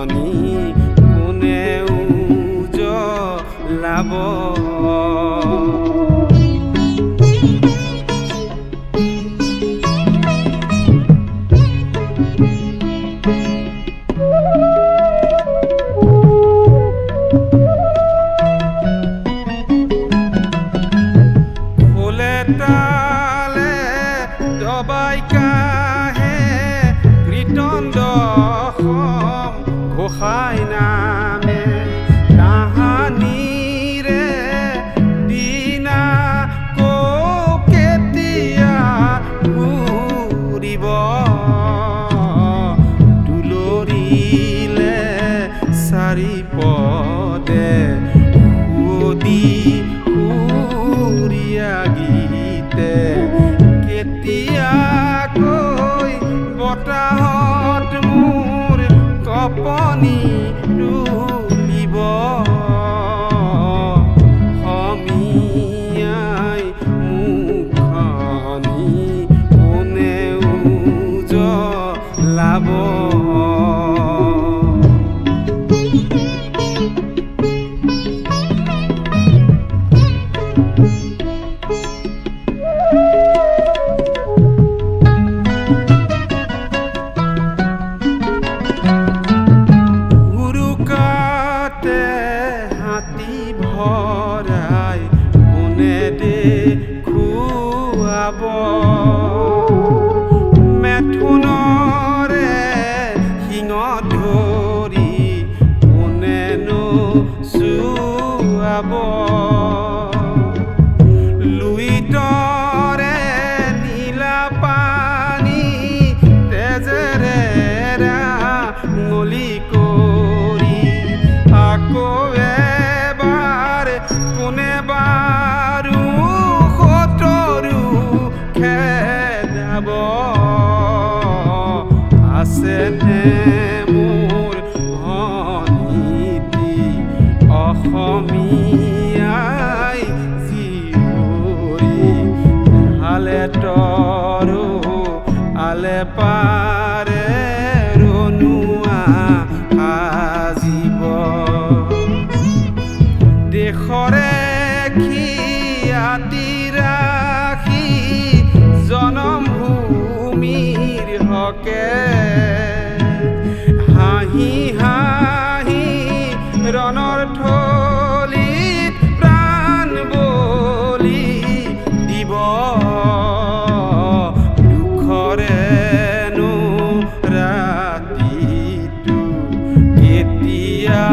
honey. চাৰি পদে উদি সুৰীয়া গীতে কেতিয়াকৈ বতাহত মোৰ কপনি হাতী ভৰাই কোনে দেখুৱাব মেথুনৰে শিঙত ধৰি কোনেনো চুৱাব যাব। আছেনে মোৰ ভনীতি অসমীয়াই জীয়ৰী ভালে তৰু আলে পা রকে হাঁহি হাঁহি রণর ঠলি প্রাণ বলি দিব। দুখরে নু ৰাতিটো কেতিয়া